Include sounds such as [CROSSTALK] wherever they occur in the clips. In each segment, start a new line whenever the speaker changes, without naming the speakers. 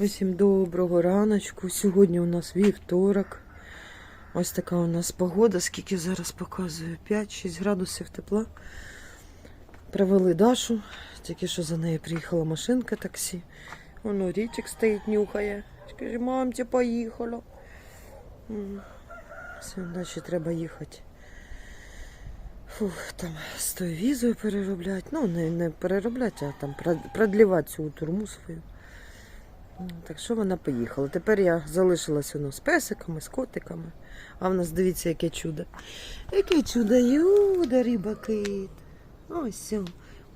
Усім доброго раночку. Сьогодні у нас вівторок. Ось така у нас погода, скільки зараз показую. 5-6 градусів тепла. Привели Дашу. Тільки що за нею приїхала машинка таксі. Воно річик стоїть, нюхає. Скаже, мамці, поїхала. Все, далі треба їхати. Фух, там з тою візою перероблять. Ну, не, не перероблять, а там продлівати цю турму свою. Ну, Так що вона поїхала. Тепер я залишилася ну, з песиками, з котиками. А в нас дивіться, яке чудо. Яке чудо, юда, рибакит. Ось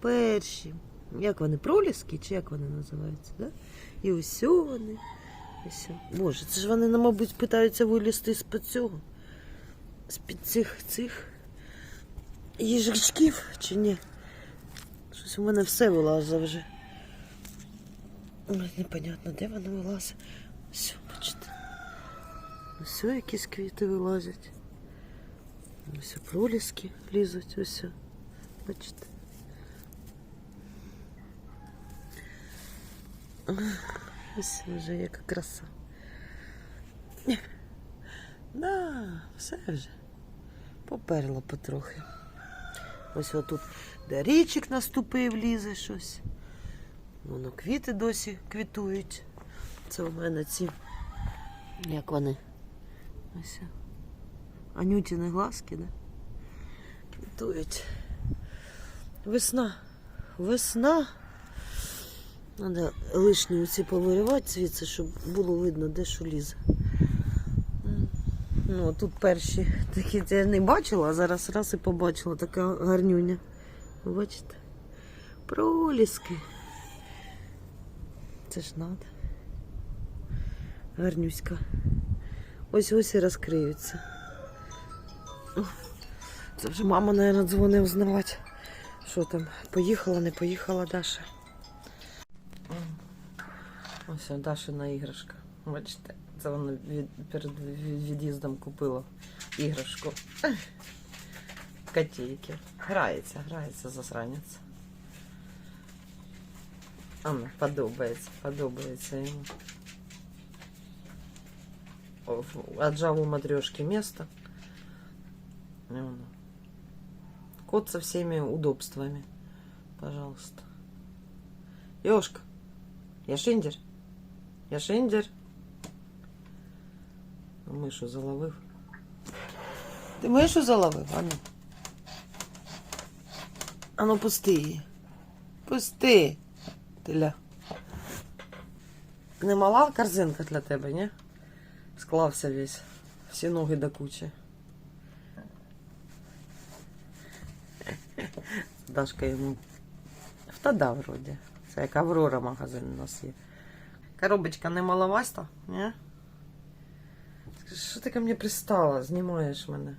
перші. Як вони, проліски, чи як вони називаються? Да? І ось вони. Ось. Боже, це ж вони, мабуть, питаються вилізти з-під цього. З-під цих цих їжачків, чи ні? Щось у мене все вилазить вже. Ой, Непонятно, де вона вилазить. Все, бачите. Все, якісь квіти вилазять. Ось проліски лізуть, ось. Бачите. Ось вже яка краса. Да, все вже. Поперло потрохи. Ось отут, де річик наступив, лізе щось. Воно квіти досі квітують. Це у мене ці. Як вони? Ось. Анютіни глазки, да? Квітують. Весна. Весна. Треба лишні оці повиривати звідси, щоб було видно, де що лізе. Ну, тут перші такі я не бачила, а зараз раз і побачила така гарнюня. Бачите? Проліски. Це ж надо. Гарнюська. Ось ось і розкриються. Це вже мама, мабуть, дзвонить узнавати. Що там, поїхала, не поїхала Даша. Ось Дашина іграшка. Бачите, це вона перед від'їздом купила іграшку. Котейки. Грається, грається засранець. А, ну, подобається, подобається йому. О, в- Отжал у матрешки место. И он. Кот со всеми удобствами. Пожалуйста. Ёшка, я шиндер. Я шиндер. Мишу заловив. Ти мишу заловив, Ану? Ану, пусти її. Пусти. Теля. Не мала корзинка для тебе, ні? Склався весь. Всі ноги до кучі. Дашка йому. Та да, вроді. Це як Аврора магазин у нас є. Коробочка не маловаста, ні? Що ти ко мені пристала? Знімаєш мене.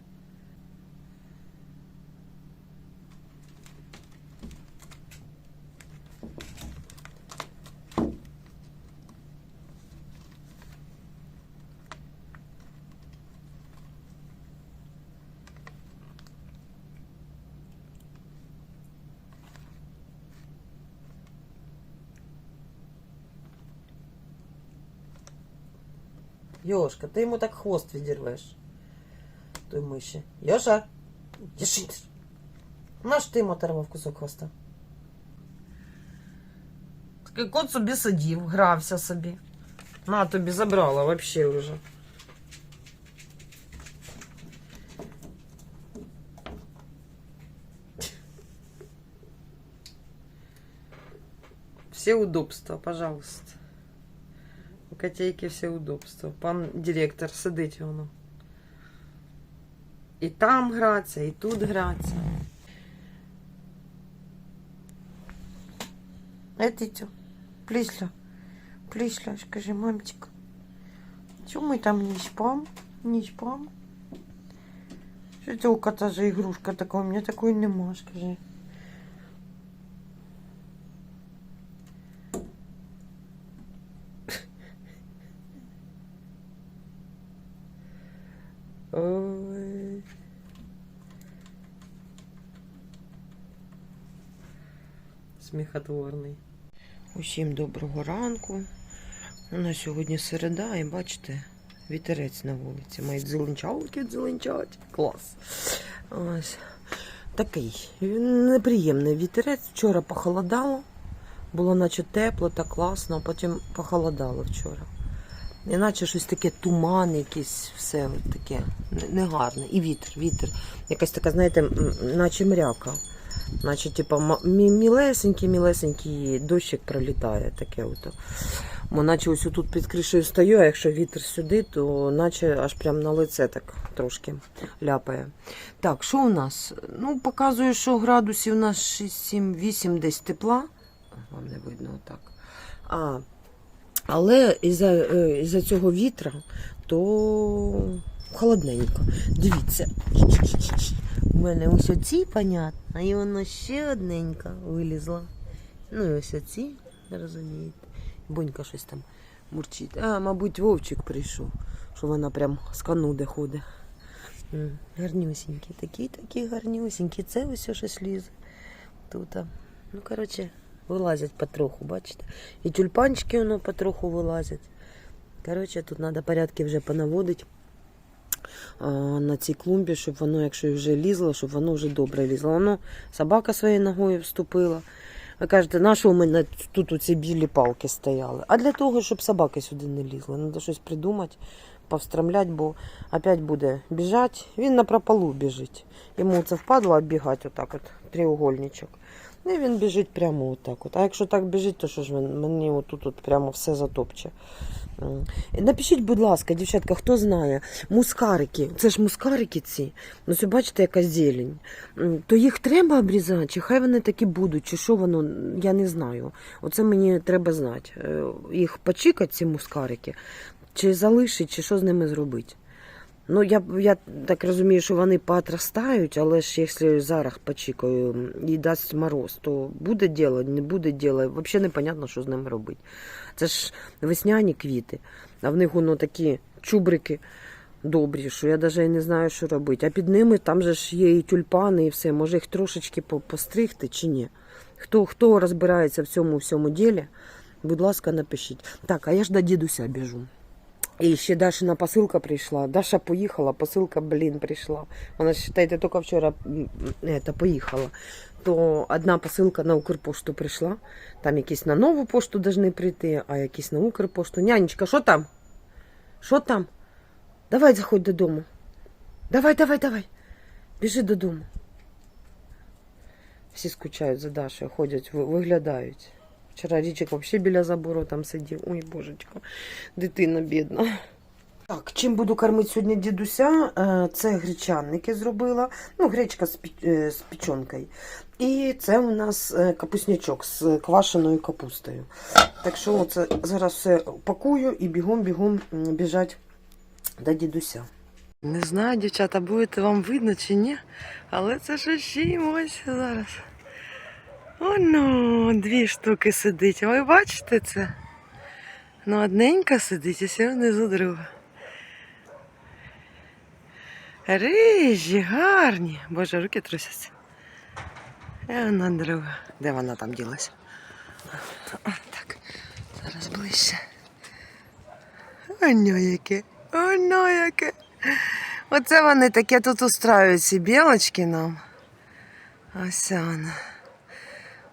Йошка, ти йому так хвост відірвеш. Той миші. Йоша! Дішить! Наш ти йому оторвав кусок хвоста. Такий кот собі сидів, грався собі. На тобі забрала вообще вже. Все удобства, пожалуйста. У котейки все удобства. Пан директор сидить воно. І там граться, і тут граться. Этите, плісля, плісля, скажи, мамчик. Чому ми там не спам? Не спам? Що це у кота за ігрушка така? У мене такої нема, скажи. Ой. Сміхотворний. Усім доброго ранку. У нас сьогодні середа, і бачите, вітерець на вулиці. Мають зеленчалки зеленчать. Клас. Ось. Такий неприємний вітерець. Вчора похолодало. Було наче тепло та класно, а потім похолодало вчора. Іначе щось таке туман, якийсь, все таке негарне. І вітер, вітер. Якась така, знаєте, наче мряка. Наче, типа, мілесенький, мілесенький дощик пролітає, таке ото. Бо наче ось тут під кришею стою, а якщо вітер сюди, то наче аж прям на лице так трошки ляпає. Так, що у нас? Ну, показує, що градусів у нас 6, 7, 8 десь тепла. Вам не видно отак. А, але із-за, е, із-за цього вітра, то холодненько. Дивіться. У мене ось оці, понятно, і воно ще одненька вилізла. Ну і ось оці, розумієте. Бонька щось там мурчить. А, мабуть, Вовчик прийшов, що вона прям з кануди ходить. Гарнюсінькі, такі, такі гарнюсінькі. Це ось щось лізе. Тут. Ну, коротше, вилазять потроху, бачите? І тюльпанчики воно потроху вилазять. Коротше, тут треба порядки вже понаводити на цій клумбі, щоб воно, якщо вже лізло, щоб воно вже добре лізло. Воно собака своєю ногою вступила. Ви кажете, на що у мене тут оці білі палки стояли? А для того, щоб собаки сюди не лізли. Треба щось придумати, повстрамлять, бо опять буде біжати. Він на прополу біжить. Йому це впадло оббігати отак от, треугольничок. Ну, І він біжить прямо отак. От. А якщо так біжить, то що ж мен- мені отут от прямо все затопче. Напишіть, будь ласка, дівчатка, хто знає, мускарики, це ж мускарики ці. Ну, ось бачите, яка зелень. То їх треба обрізати, чи хай вони такі будуть, чи що воно, я не знаю. Оце мені треба знати. Е, Їх почикати, ці мускарики, чи залишить, чи що з ними зробити. Ну, я, я так розумію, що вони поотрастають, але ж якщо зараз почікаю і дасть мороз, то буде діло, не буде діло. Взагалі непонятно, що з ними робити. Це ж весняні квіти, а в них воно такі чубрики добрі, що я навіть не знаю, що робити. А під ними там же ж є і тюльпани, і все. Може їх трошечки постригти чи ні? Хто, хто розбирається в цьому всьому ділі, будь ласка, напишіть. Так, а я ж до дідуся біжу. І ще Дашина посилка прийшла. Даша поїхала, посилка, блін, прийшла. Вона, считайте, тільки вчора это, поїхала. То одна посилка на Укрпошту прийшла. Там якісь на нову пошту повинні прийти, а якісь на Укрпошту. Нянечка, що там? Що там? Давай заходь додому. Давай, давай, давай. Біжи додому. Всі скучають за Дашою, ходять, ви- виглядають. Вчора Річик взагалі біля забору там сидів. Ой, божечко, дитина бідна. Так, чим буду кормити сьогодні дідуся? Е, Це гречанники зробила. Ну, гречка з, з печонкою. І це у нас е, капуснячок з квашеною капустою. Так що це зараз все пакую і бігом-бігом біжать до дідуся. Не знаю, дівчата, буде вам видно чи ні, але це ж чимось зараз. Оно, дві штуки сидить. Ви бачите це? Ну, одненька сидить, а ще внизу друга. Рижі, гарні. Боже, руки трусяться. І вона друга. Де вона там ділася? Так, зараз ближче. Оно яке. Оно яке. Оце вони таке тут устраюють білочки нам. Ось вона.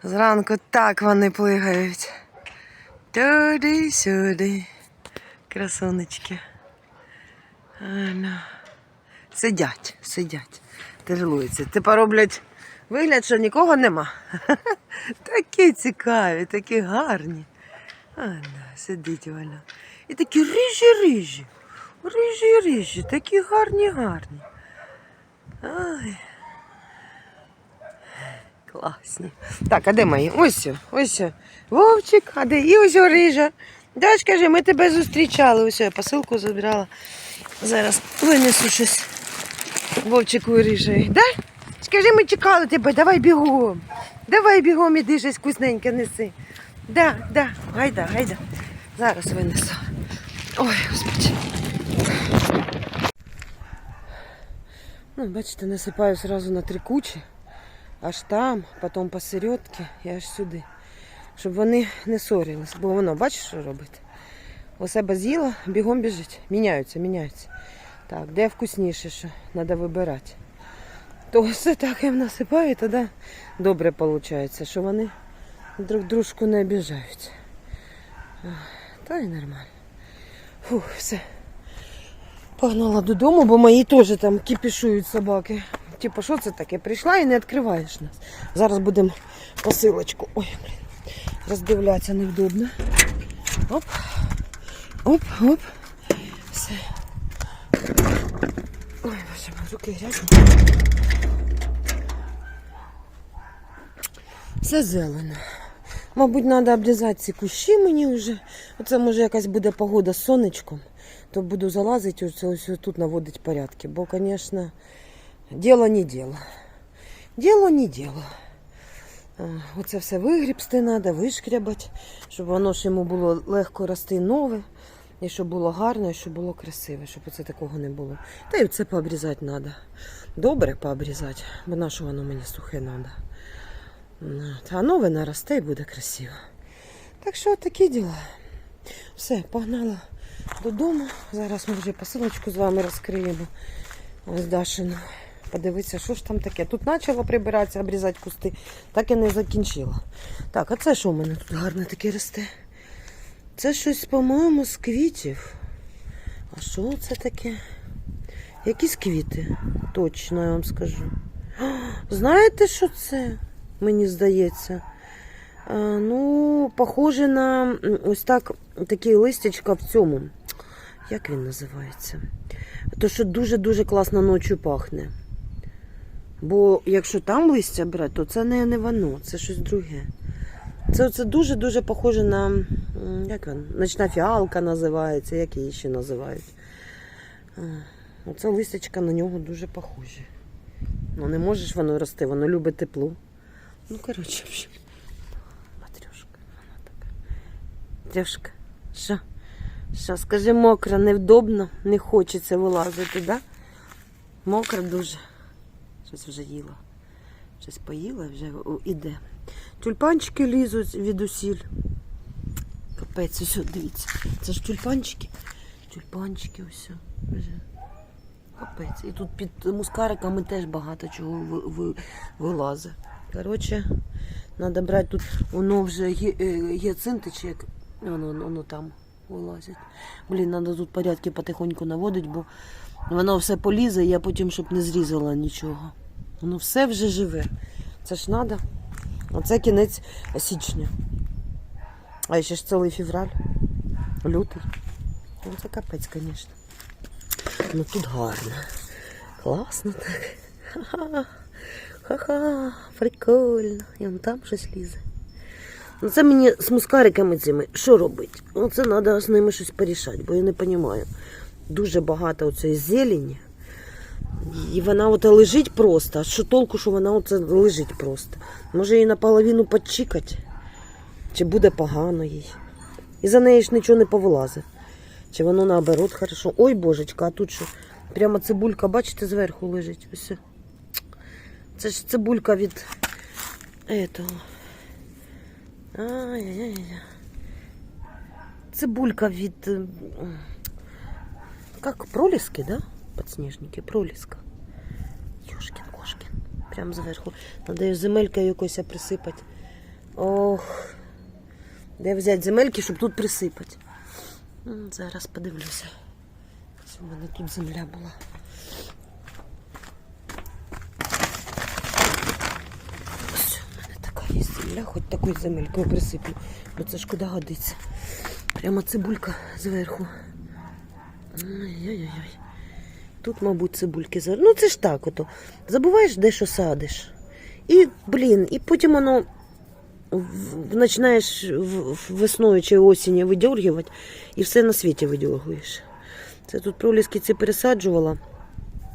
Зранку так вони плигають. Туди-сюди. Красунечки. Ано. Сидять, сидять, терлуються. Тепер роблять вигляд, що нікого нема. [LAUGHS] Такі цікаві, такі гарні. Ано, сидить вона. І такі рижі-рижі. Рижі-рижі, такі гарні-гарні. Ай. Класні. Так, а де мої? Ось, ось. Вовчик, а де? І ось рижа. Даш, каже, ми тебе зустрічали. Ось я посилку забирала. Зараз винесу щось. Вовчику і рижі. Да? Скажи, ми чекали тебе, давай бігом. Давай бігом іди щось вкусненьке неси. Да, да, гайда, гайда. Зараз винесу. Ой, господи. Ну, бачите, насипаю сразу на три кучі. Аж там, потім посередки і аж сюди. Щоб вони не ссорились. Бо воно, бачиш, що робить? у себе з'їла, бігом біжить. Міняються, міняються. Так, де вкусніше, що треба вибирати. То все так їм насипаю, тоді добре виходить, що вони друг дружку не обіжають. Та й нормально. Фух, все. Погнала додому, бо мої теж там кіпішують собаки. Типу, що це таке? Прийшла і не відкриваєш нас. Зараз будемо посилочку. Ой, блін. Роздивлятися невдобно. Оп. Оп, оп. Все. Ой, боже, руки грязні. Все зелено. Мабуть, треба обрізати ці кущі мені вже. Оце може якась буде погода з сонечком, то буду залазити ось, ось тут наводити порядки. Бо, звісно, діло не діло. Діло не діло. Оце все вигрібсти треба, вишкрябати, щоб воно ж йому було легко рости нове, і щоб було гарно, і щоб було красиве, щоб оце такого не було. Та й це пообрізати треба. Добре пообрізати, бо на що воно мені сухе треба. А нове наросте і буде красиво. Так що такі діла. Все, погнала додому. Зараз ми вже посилочку з вами розкриємо. Ось Дашину. Подивитися, що ж там таке. Тут почала прибиратися, обрізати кусти, так і не закінчила. Так, а це що в мене тут гарне таке росте? Це щось, по-моєму, з квітів. А що це таке? Якісь квіти? Точно, я вам скажу. Знаєте, що це? Мені здається. А, ну, похоже на ось так, такі листячка в цьому. Як він називається? То, що дуже-дуже класно ночі пахне. Бо якщо там листя брати, то це не, не воно, це щось друге. Це, це дуже-дуже похоже на. Як? Ночна фіалка називається, як її ще називають. Оце листячка на нього дуже похоже. Ну не можеш воно рости, воно любить тепло. Ну, коротше, в общем. Матрюшка, вона така. Матрюшка, що? Що, скажи, мокро, невдобно, не хочеться вилазити, да? Мокро дуже. Щось вже їла. Щось поїла і вже іде. Тюльпанчики лізуть від усіль. Капець, ось, дивіться. Це ж тюльпанчики. Тюльпанчики ось. Вже. Капець. І тут під мускариками теж багато чого ви- ви- вилазить. Коротше, треба брати тут, воно вже е, гіацинти чи як воно, воно там вилазить. Блін, треба тут порядки потихоньку наводити, бо воно все полізе, я потім, щоб не зрізала нічого. Воно все вже живе. Це ж треба. Оце кінець січня. А ще ж цілий февраль, лютий. Ну, це капець, звісно. Ну тут гарно. Класно так. Ха-ха. Прикольно. І вон там щось лізе. Ну це мені з мускариками цими. Що робити? Оце треба з ними щось порішати, бо я не розумію. Дуже багато оцеї зелені. І вона от лежить просто. А що толку, що вона оце лежить просто? Може її наполовину підчікати? Чи буде погано їй? І за неї ж нічого не повилазить. Чи воно наоборот хорошо. Ой, божечка, а тут що? Прямо цибулька, бачите, зверху лежить. Ось. Це ж цибулька від этого. Ай-яй-яй. Цибулька від. Как проліски, да? Подснежники, проліска. Йошкін кошкін. Прям зверху. Надо її земелькою якось присипати. Ох. Де взяти земельки, щоб тут присипати? Зараз подивлюся. У мене тут земля була. Ось у мене така є земля, хоч такою земелькою присиплю, бо це ж куди годиться. Прямо цибулька зверху. Ой-ой-ой. Тут, мабуть, цибульки зверху. Ну це ж так ото. Забуваєш, де що садиш. І, блін, і потім воно починаєш весною чи осінню видергувати, і все на світі видергуєш. Це тут проліски ці пересаджувала,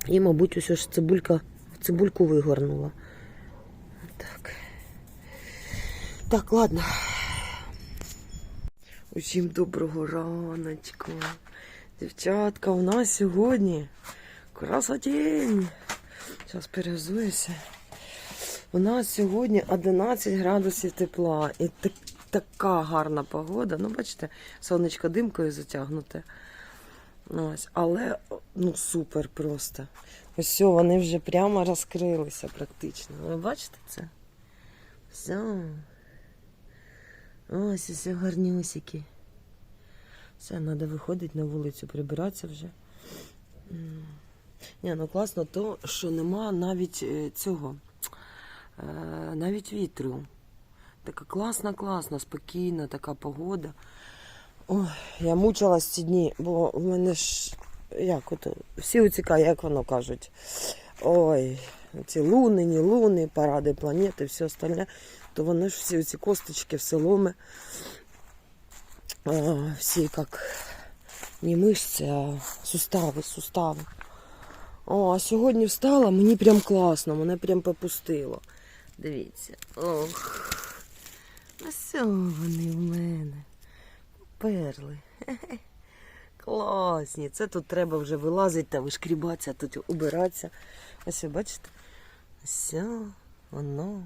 і, мабуть, ось ж цибулька, цибульку вигорнула. Так. Так, ладно. Усім доброго раночку. Дівчатка, у нас сьогодні красотень. Зараз перезуюся. У нас сьогодні 11 градусів тепла. І так, така гарна погода. Ну, бачите, сонечко димкою затягнуте. Ось, але ну супер просто. Ось вони вже прямо розкрилися практично. Ви бачите це? Все. Ось усе гарнюсики. Все, треба виходити на вулицю, прибиратися вже. Ні, ну класно то, що нема навіть е, цього, е, навіть вітру. Така класна, класна, спокійна така погода. Ой, я мучилась ці дні, бо в мене ж як ото, всі оцікає, як воно кажуть. Ой, ці луни, ні луни, паради планети, все остальне, то вони ж всі ці косточки, все ломи. Всі як не мишці, а сустави, сустави. О, а сьогодні встала, мені прям класно, мене прям попустило. Дивіться. Ох. Ось вони в мене. Перли. Хе-хе. [LAUGHS] Класні. Це тут треба вже вилазити та вишкрібатися, тут убиратися. Ось бачите? Ось воно.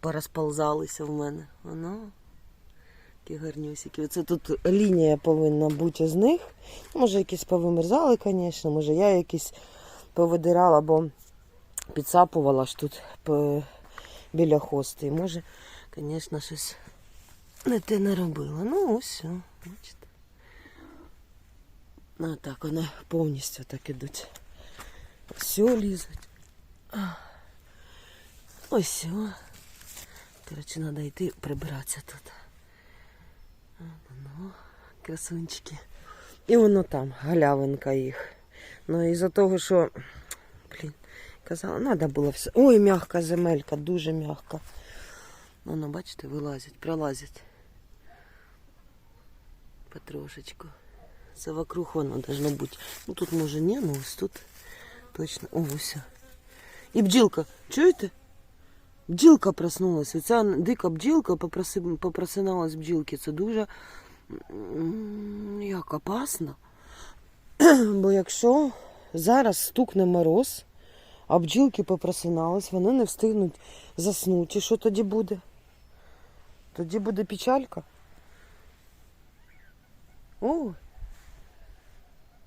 Порозползалися в мене. Воно. Які гарнюсики. Оце тут лінія повинна бути з них. Може, якісь повимерзали, звісно, може я якісь повидирала, бо підсапувала ж тут біля хости. Може, звісно, щось не те не робила. Ну, ось, бачите. Ну, так, вони повністю так ідуть. Все лізуть. Ось. Коротше, треба йти прибиратися тут. Ну, красунчики. І воно там, галявинка їх. Ну, із-за того, що, блін, казала, треба було все. Ой, м'яка земелька, дуже м'яка. Воно, бачите, вилазять, пролазять. Потрошечку. Це вокруг воно должно бути. Ну тут може ні, ну ось тут точно. О, ось. І бджілка, чуєте? Бджілка проснулася. Ця дика бджілка попроси- попросиналась бджілки. Це дуже як опасно. [CLEARS THROAT] Бо якщо зараз стукне мороз, а бджілки попросинались, вони не встигнуть заснути. Що тоді буде? Тоді буде печалька. О,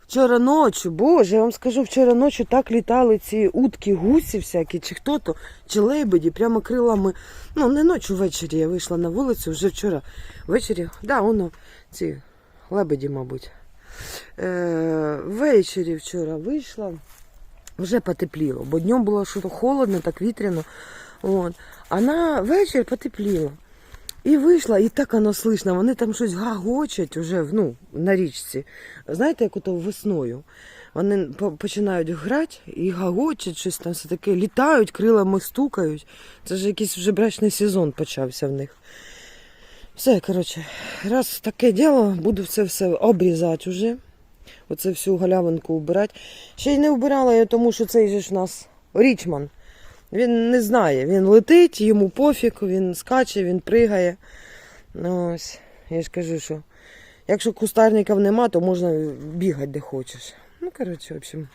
Вчора ночі, боже, я вам скажу, вчора ночі так літали ці утки, гусі всякі, чи хто то, чи лебеді, прямо крилами. Ну, не ночі, ввечері я вийшла на вулицю, вже вчора ввечері, да, воно, ці лебеді, мабуть. Е, ввечері вчора вийшла, вже потепліло, бо днем було що холодно, так вітряно. От. А на вечір потепліло. І вийшла, і так воно слышно, вони там щось гагочать уже ну, на річці. Знаєте, як ото весною. Вони починають грати і гагочать щось там все таке, літають, крилами стукають. Це ж якийсь вже брачний сезон почався в них. Все, коротше, раз таке діло, буду це все обрізати вже. Оце всю галявинку убирати. Ще й не вбирала я, тому що цей же ж у нас Річман. Він не знає, він летить, йому пофіг, він скаче, він пригає. Ну, ось, я ж кажу, що якщо кустарників нема, то можна бігати де хочеш. Ну, коротше, в общем,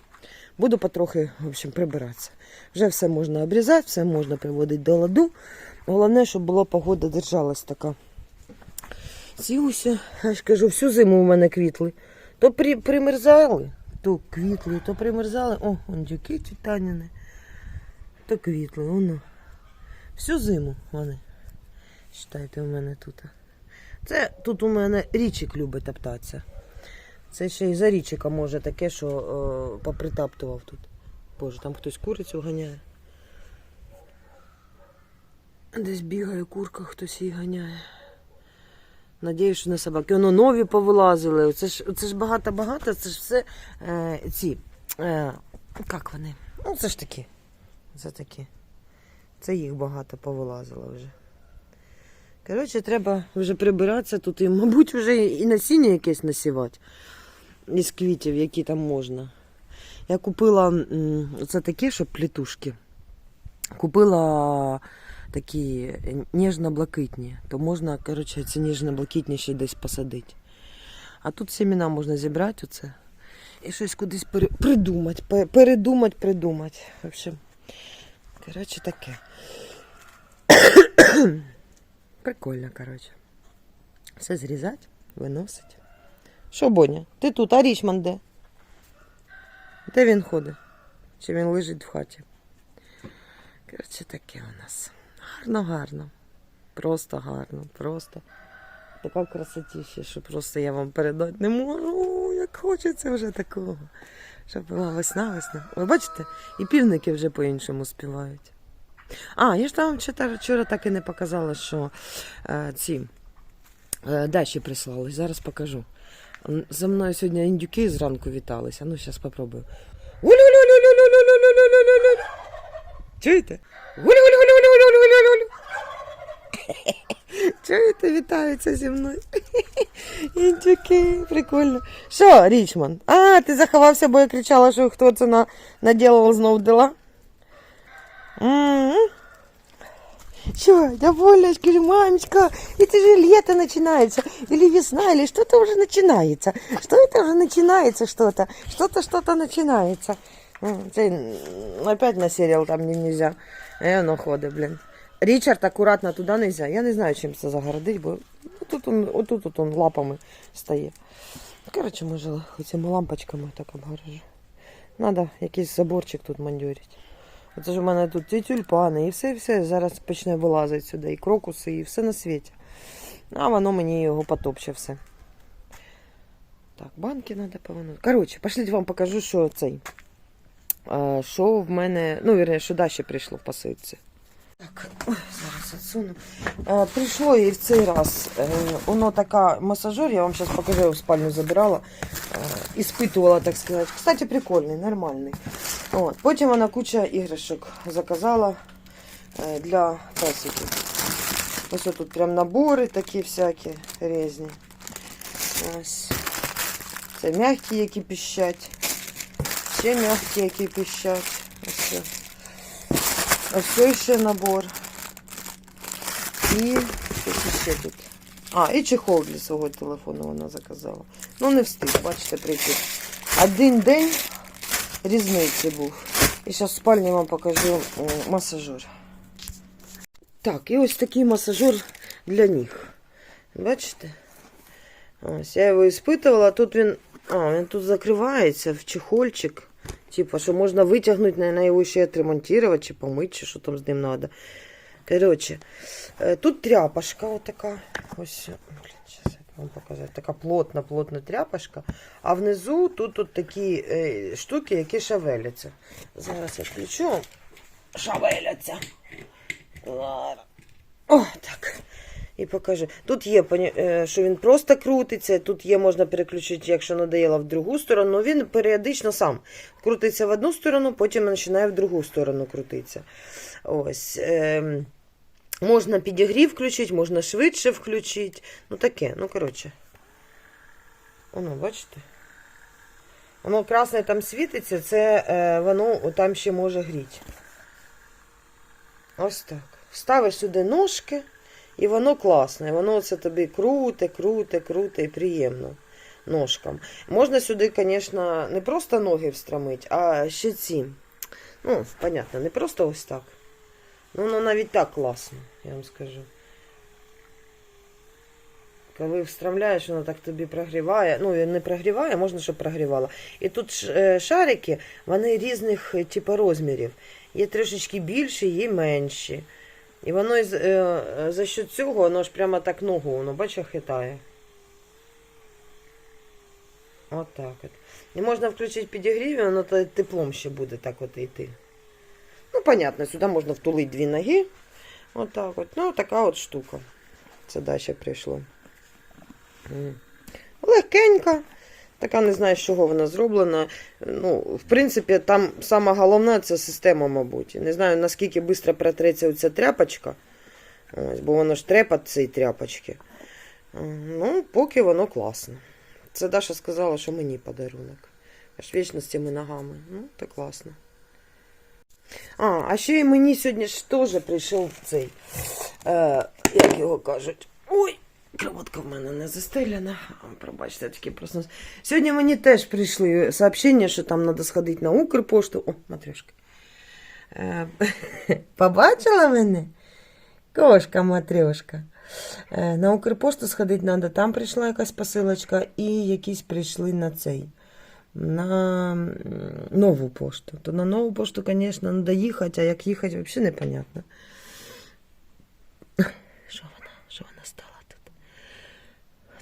буду потрохи в общем, прибиратися. Вже все можна обрізати, все можна приводити до ладу. Головне, щоб була погода держалась така. Сіуся, я ж кажу, всю зиму у мене квітли. То при, примерзали, то квітли, то примерзали. О, он дюки титаніни то квітли, воно. Всю зиму вони. Читайте, у мене тут. Це тут у мене річик любить топтатися. Це ще й за річика може таке, що е, попритаптував тут. Боже, там хтось курицю ганяє. Десь бігає курка, хтось її ганяє. Надіюсь, що не собаки. Воно нові повилазили. Це ж, це ж багато-багато, це ж все е, ці. Е, як вони? Ну, це ж такі. Це такі. Це їх багато повилазило вже. Коротше, треба вже прибиратися тут і, мабуть, вже і насіння якесь насівати із квітів, які там можна. Я купила це таке, щоб плітушки. Купила такі ніжно-блакитні. То можна, коротше, ці ніжно-блакитні ще десь посадити. А тут семена можна зібрати оце. І щось кудись придумати, передумати, придумати. В общем, коротше, таке. Прикольно, коротше. Все зрізати, виносить. Що, Боня, ти тут, а Річман де? Де він ходить? Чи він лежить в хаті? Коротше, таке у нас. Гарно, гарно. Просто гарно, просто. Така красотіща, що просто я вам передати не можу. Як хочеться вже такого. Щоб була весна, весна. Ви бачите, і півники вже по-іншому співають. А, я ж там вчора так і не показала, що е, ці е, дачі прислали. Зараз покажу. За мною сьогодні індюки зранку віталися. Ну, зараз спробую. Чуєте? Улю-лю-лю-лю-лю-лю-лю-лю. Чуєте, вітаються зі мною. Індюки, [LAUGHS] прикольно. Що, Річман? А, ти заховався, бо я кричала, що хто це на... наділав знов дела? М. Что, довольна, скажи, мамочка, это же лето начинается, или весна, или что-то уже начинается. Что это уже начинается что-то? Что-то, что-то начинается. М, Це м, опять на серіал там не нельзя. І воно ходить, блін. Річард акуратно туди нельзя. Я не знаю, чим це загородить, бо отут он, отут от он лапами стає. Коротше, може, цими лампочками так обгорожу. Надо якийсь заборчик тут мандюрить. Оце ж у мене тут і тюльпани, і все, все зараз почне вилазити сюди, і крокуси, і все на світі. А воно мені його потопче все. Так, банки треба повернути. Коротше, пошліть вам покажу, що цей. е, Що в мене. Ну, вірніше, що далі прийшло в посилці. Так, ой, зараз відсуну. Е, прийшло і в цей раз. Е, воно така масажер, я вам зараз покажу, я в спальню забирала. Е, іспитувала, так сказати. Кстати, прикольний, нормальний. От. Потім вона куча іграшок заказала е, для песиків. Ось тут прям набори такі всякі різні. Ось. Це м'які, які піщать. Ще м'які, які піщать. Ось. Ось цей ще набор. І щось ще тут. А, і чехол для свого телефону вона заказала. Ну, не встиг, бачите, прийти. Один день різниці був. І зараз в спальні вам покажу масажер. Так, і ось такий масажер для ніг. Бачите? Ось, я його іспитувала. Тут він. А, він тут закривається в чехольчик. Типа, що можна витягнути, наверное, його ще отремонтувати, чи помити, чи що там з ним треба. Коротше, е, тут тряпочка отака. Ось, зараз як вам показати. Така плотна, плотна тряпочка. А внизу тут от такі е, штуки, які шавеляться. Зараз я включу. Шавеляться. О, так. І покажу. Тут є, е, що він просто крутиться, тут є, можна переключити, якщо надоело, в другу сторону. Він періодично сам крутиться в одну сторону, потім починає в другу сторону крутитися. Ось. ем, Можна підігрів включити, можна швидше включити. Ну таке, ну коротше. Воно, бачите? Воно красне там світиться, це е, воно там ще може гріти. Ось так. Ставиш сюди ножки, і воно класне. Воно це тобі круте, круте, круте і приємно ножкам. Можна сюди, звісно, не просто ноги встромити, а ще ці. Ну, понятно, не просто ось так. Ну, воно навіть так класно, я вам скажу. Коли встромляєш, воно так тобі прогріває. Ну, не прогріває, можна, щоб прогрівало. І тут е, шарики, вони різних е, типу, розмірів. Є трошечки більші, є менші. І воно із, е, за що цього, воно ж прямо так ногу, воно, бачиш, хитає. От так от. І можна включити підігрів, і воно теплом ще буде так от йти. Ну, понятно, сюди можна втулити дві ноги. От так от. Ну, така от штука. Це далі прийшло. М. Така не знаю, з чого вона зроблена. Ну, в принципі, там сама головна це система, мабуть. Не знаю, наскільки швидко протреться оця тряпочка. Ось, бо воно ж трепать цієї тряпочки. Ну, поки воно класно. Це Даша сказала, що мені подарунок. Аж вічно з цими ногами. Ну, то класно. А, а ще й мені сьогодні ж теж прийшов цей, е, як його кажуть. Ой, кроватка в мене не застеляна. Пробачте, я проснувся. Сьогодні мені теж прийшли сообщення, що там треба сходити на Укрпошту. О, матрешка. Е, [LAUGHS] побачила мене? Кошка матрешка. Е, На Укрпошту сходити треба, там прийшла якась посилочка, і якісь прийшли на цей. На нову пошту. То на нову пошту, звісно, треба їхати, а як їхати, взагалі непонятно. Що вона? Що вона стала тут?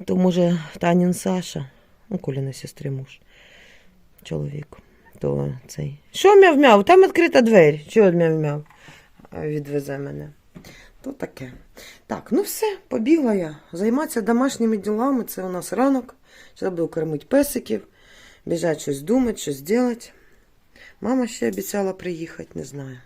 То може Танін Саша, ну, Коліна сестри муж, чоловік, то цей. Що мяв-мяв? Там відкрита двері. Чого мяв-мяв? Відвезе мене. То таке. Так, ну все, побігла я. Займатися домашніми ділами. Це у нас ранок. Зараз буду кормити песиків, біжать щось думати, щось робити. Мама ще обіцяла приїхати, не знаю.